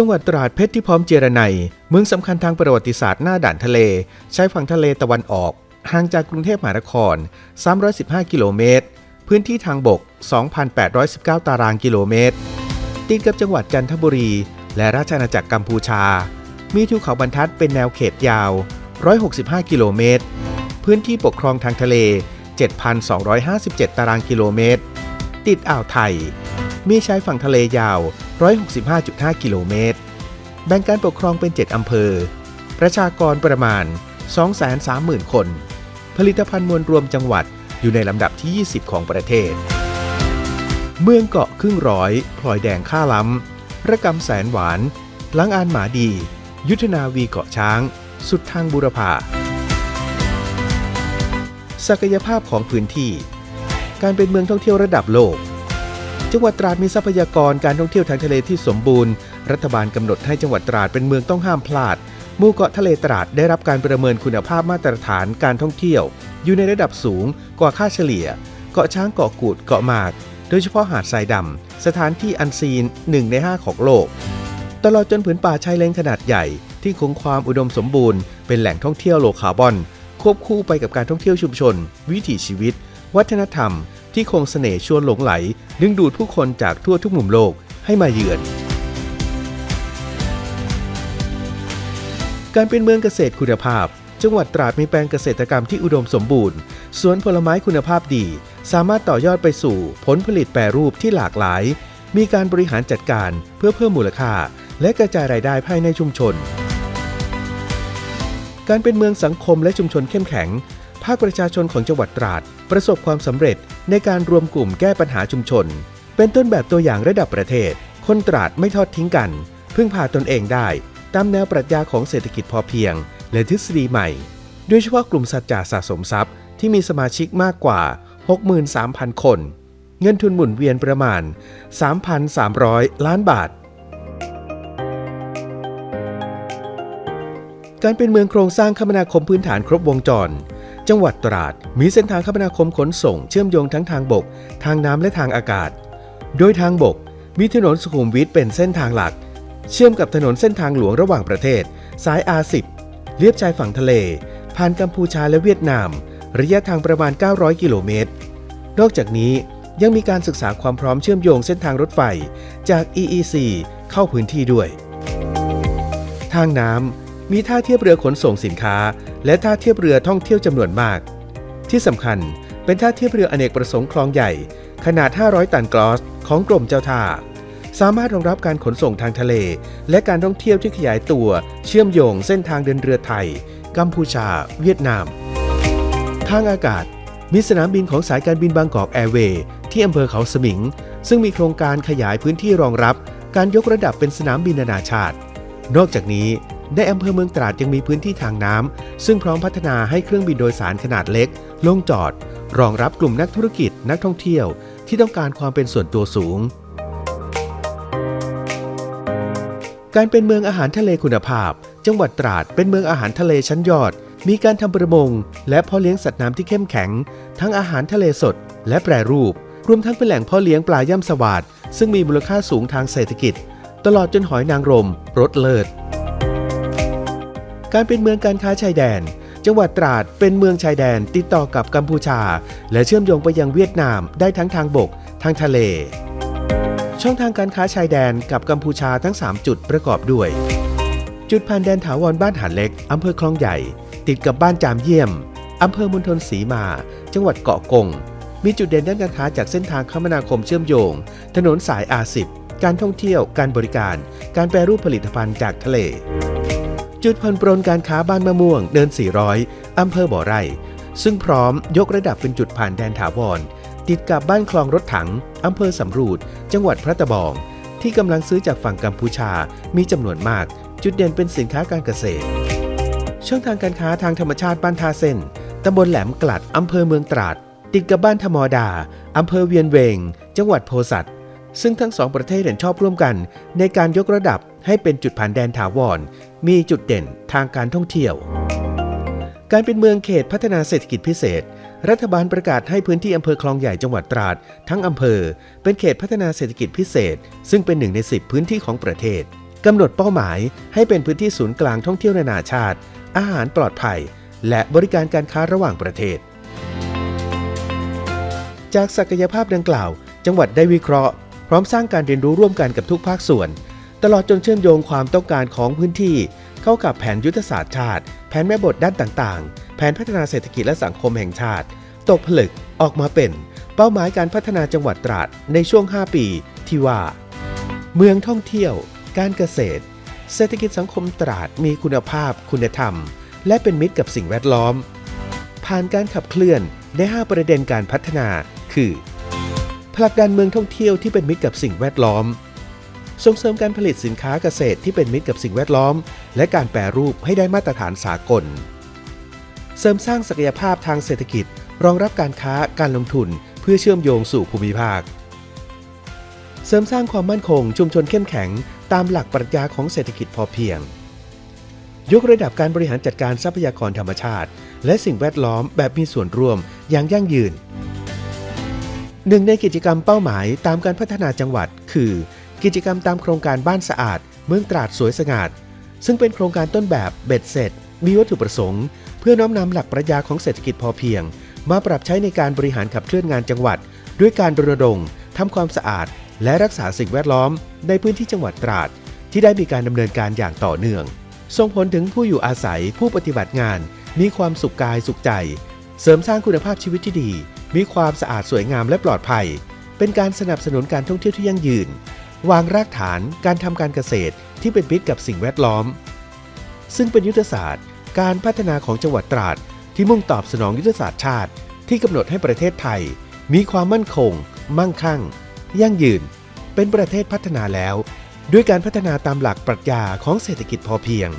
จังหวัดตราดเพชรที่พร้อมเจรไนเมืองสำคัญทางประวัติศาสตร์หน้าด่านทะเล ใช้ฝั่งทะเลตะวันออก ห่างจากกรุงเทพมหานคร 315 กิโลเมตร พื้นที่ทางบก 2,819 ตารางกิโลเมตร ติดกับจังหวัดจันทบุรี และราชอาณาจักรกัมพูชา มีทิวเขาบรรทัดเป็นแนวเขตยาว 165 กิโลเมตร พื้นที่ปกครองทางทะเล 7,257 ตารางกิโลเมตร ติดอ่าวไทย มีชายฝั่งทะเลยาว 165.5 กิโลเมตร แบ่งการปกครองเป็น 7 อำเภอ ประชากรประมาณ 230,000 คน ผลิตภัณฑ์มวลรวมจังหวัดอยู่ในลำดับที่ 20 ของประเทศ เมืองเกาะครึ่งร้อยพลอยแดงข้าล้ำ ระกำแสนหวานล้างอานหมาดี ยุทธนาวีเกาะช้าง สุดทางบุรพาศักยภาพของพื้นที่ การเป็นเมืองท่องเที่ยวระดับโลก จังหวัดตราดมีทรัพยากรการท่องเที่ยวทางทะเลที่สมบูรณ์ รัฐบาลกำหนดให้จังหวัดตราดเป็นเมืองต้องห้ามพลาดหมู่เกาะทะเลตราดได้รับการประเมินคุณภาพมาตรฐานการท่องเที่ยว อยู่ในระดับสูงกว่าค่าเฉลี่ย เกาะช้างเกาะกูดเกาะหมาก โดยเฉพาะหาดทรายดำสถานที่อันซีนหนึ่งใน 5 ของโลก ตลอดจนผืนป่าชายเลนขนาดใหญ่ ที่คงความอุดมสมบูรณ์เป็นแหล่งท่องเที่ยวโลคาร์บอน ควบคู่ไปกับการท่องเที่ยวชุมชน วิถีชีวิต วัฒนธรรม ที่คงเสน่ห์ชวนหลงไหล ดึงดูดผู้คนจากทั่วทุกมุมโลกให้มาเยือน การเป็นเมืองเกษตรคุณภาพ จังหวัดตราดมีแปลงเกษตรกรรมที่อุดมสมบูรณ์สวนผลไม้คุณภาพดี สามารถต่อยอดไปสู่ผลผลิตแปรรูปที่หลากหลาย มีการบริหารจัดการเพื่อเพิ่มมูลค่า และกระจายรายได้ภายในชุมชนการเป็นเมืองสังคมและชุมชนเข้มแข็ง ภาคประชาชนของจังหวัดตราด ประสบความสำเร็จในการรวมกลุ่มแก้ปัญหาชุมชน เป็นต้นแบบตัวอย่างระดับประเทศ คนตราดไม่ทอดทิ้งกัน พึ่งพาตนเองได้ ตามแนวปรัชญาของเศรษฐกิจพอเพียง และทฤษฎีใหม่ โดยเฉพาะกลุ่มสัจจะสะสมทรัพย์ ที่มีสมาชิกมากกว่า 63,000 คน เงินทุนหมุนเวียนประมาณ 3,300 ล้านบาทการเป็นเมืองโครงสร้างคมนาคมพื้นฐานครบวงจร จังหวัดตราด มีเส้นทางคมนาคมขนส่งเชื่อมโยงทั้งทางบก ทางน้ำและทางอากาศ โดยทางบก มีถนนสุขุมวิทเป็นเส้นทางหลัก เชื่อมกับถนนเส้นทางหลวงระหว่างประเทศ สาย R10 เลียบชายฝั่งทะเล ผ่านกัมพูชาและเวียดนาม ระยะทางประมาณ 900 กิโลเมตร นอกจากนี้ยังมีการศึกษาความพร้อมเชื่อมโยงเส้นทางรถไฟจาก EEC เข้าพื้นที่ด้วย ทางน้ำมีท่าเทียบเรือขนส่งสินค้า และท่าเทียบเรือท่องเที่ยวจำนวนมาก ที่สำคัญเป็นท่าเทียบเรืออเนกประสงค์คลองใหญ่ ขนาด 500 ตันกลอส ของกรมเจ้าท่า สามารถรองรับการขนส่งทางทะเล และการท่องเที่ยวที่ขยายตัว เชื่อมโยงเส้นทางเดินเรือไทย กัมพูชา เวียดนาม ทางอากาศ มีสนามบินของสายการบินบางกอกแอร์เวย์ที่อำเภอเขาสมิง ซึ่งมีโครงการขยายพื้นที่รองรับ การยกระดับเป็นสนามบินนานาชาติ นอกจากนี้ ในอำเภอเมืองตราดยังมีพื้นที่ทางน้ำซึ่งพร้อมพัฒนาให้เครื่องบินโดยสารขนาดเล็ก ลงจอด รองรับกลุ่มนักธุรกิจนักท่องเที่ยว ที่ต้องการความเป็นส่วนตัวสูง การเป็นเมืองอาหารทะเลคุณภาพ จังหวัดตราดเป็นเมืองอาหารทะเลชั้นยอด มีการทำประมง และพาะเลี้ยงสัตว์น้ำที่เข้มแข็ง ทั้งอาหารทะเลสด และแปรรูป รวมทั้งเป็นแหล่งพาะเลี้ยงปลาย่ำสวาดซึ่งมีมูลค่าสูงทางเศรษฐกิจ ตลอดจนหอยนางรมรสเลิศ การเป็นเมืองการค้าชายแดน จังหวัดตราดเป็นเมืองชายแดนติดต่อกับกัมพูชา และเชื่อมโยงไปยังเวียดนามได้ทั้งทางบก ทางทะเล ช่องทางการค้าชายแดนกับกัมพูชาทั้ง 3 จุดประกอบด้วย จุดผ่านแดนถาวรบ้านหาดเล็กอำเภอคลองใหญ่ ติดกับบ้านจามเยี่ยมอำเภอมณฑลศรีมา จังหวัดเกาะกง มีจุดเด่นด้านการค้าจากเส้นทางคมนาคมเชื่อมโยง ถนนสาย R10 การท่องเที่ยว การบริการ การแปรรูปผลิตภัณฑ์จากทะเล จุดผ่อนปรนการค้าบ้านมะม่วงเดิน 400 อำเภอบ่อไร่ ซึ่งพร้อมยกระดับเป็นจุดผ่านแดนถาวร ติดกับบ้านคลองรถถัง อำเภอสำรูด จังหวัดพระตะบอง ที่กำลังซื้อจากฝั่งกัมพูชา มีจำนวนมาก จุดเด่นเป็นสินค้าการเกษตร ช่องทางการค้าทางธรรมชาติบ้านทาเส้นตำบลแหลมกลัด อำเภอเมืองตราด ติดกับบ้านธมอดา อำเภอเวียนเวง จังหวัดโพสัต์ ซึ่งทั้งสองประเทศเห็นชอบร่วมกัน ในการยกระดับให้เป็นจุดผ่านแดนถาวร มีจุดเด่นทางการท่องเที่ยว การเป็นเมืองเขตพัฒนาเศรษฐกิจพิเศษ รัฐบาลประกาศให้พื้นที่อำเภอคลองใหญ่จังหวัดตราด ทั้งอำเภอ เป็นเขตพัฒนาเศรษฐกิจพิเศษ ซึ่งเป็นหนึ่งใน 10 พื้นที่ของประเทศกำหนดเป้าหมายให้เป็นพื้นที่ศูนย์กลางท่องเที่ยวนานาชาติ อาหารปลอดภัย และบริการการค้าระหว่างประเทศ จากศักยภาพดังกล่าว จังหวัดได้วิเคราะห์ พร้อมสร้างการเรียนรู้ร่วมกันกับทุกภาคส่วน ตลอดจนเชื่อมโยงความต้องการของพื้นที่ เข้ากับแผนยุทธศาสตร์ชาติ แผนแม่บทด้านต่างๆ แผนพัฒนาเศรษฐกิจและสังคมแห่งชาติ ตกผลึกออกมาเป็น เป้าหมายการพัฒนาจังหวัดตราดในช่วง 5 ปีที่ว่า เมืองท่องเที่ยว การเกษตร เศรษฐกิจสังคมตราดมีคุณภาพ คุณธรรม และเป็นมิตรกับสิ่งแวดล้อม ผ่านการขับเคลื่อนใน5ประเด็นการพัฒนา คือ ผลักดันเมืองท่องเที่ยวที่เป็นมิตรกับสิ่งแวดล้อม ส่งเสริมการผลิตสินค้าเกษตรที่เป็นมิตรกับสิ่งแวดล้อม และการแปรรูปให้ได้มาตรฐานสากล เสริมสร้างศักยภาพทางเศรษฐกิจ รองรับการค้าการลงทุนเพื่อเชื่อมโยงสู่ภูมิภาค เสริมสร้างความมั่นคงชุมชนเข้มแข็ง ตามหลักปรัชญาของเศรษฐกิจพอเพียง ยกระดับการบริหารจัดการทรัพยากรธรรมชาติ และสิ่งแวดล้อมแบบมีส่วนร่วมอย่างยั่งยืน หนึ่งในกิจกรรมเป้าหมายตามการพัฒนาจังหวัด คือ กิจกรรมตามโครงการบ้านสะอาด เมืองตราดสวยสงาดซึ่งเป็นโครงการต้นแบบเบ็ดเสร็จ มีวัตถุประสงค์ เพื่อน้อมนำหลักปรัชญาของเศรษฐกิจพอเพียง มาปรับใช้ในการบริหารขับเคลื่อนงานจังหวัด ด้วยการรณรงค์ทำความสะอาด และรักษาสิ่งแวดล้อม ในพื้นที่จังหวัดตราด ที่ได้มีการดำเนินการอย่างต่อเนื่อง ส่งผลถึงผู้อยู่อาศัยผู้ปฏิบัติงาน มีความสุขกายสุขใจ เสริมสร้างคุณภาพชีวิตที่ดี มีความสะอาดสวยงามและปลอดภัย เป็นการสนับสนุนการท่องเที่ยวที่ยั่งยืน วางรากฐานการทำการเกษตรที่เป็นมิตรกับสิ่งแวดล้อม ซึ่งเป็นยุทธศาสตร์ การพัฒนาของจังหวัดตราดที่มุ่งตอบสนองยุทธศาสตร์ชาติ ที่กำหนดให้ประเทศไทย มีความมั่นคง มั่งคั่ง ยั่งยืน เป็นประเทศพัฒนาแล้ว ด้วยการพัฒนาตามหลักปรัชญาของเศรษฐกิจพอเพียง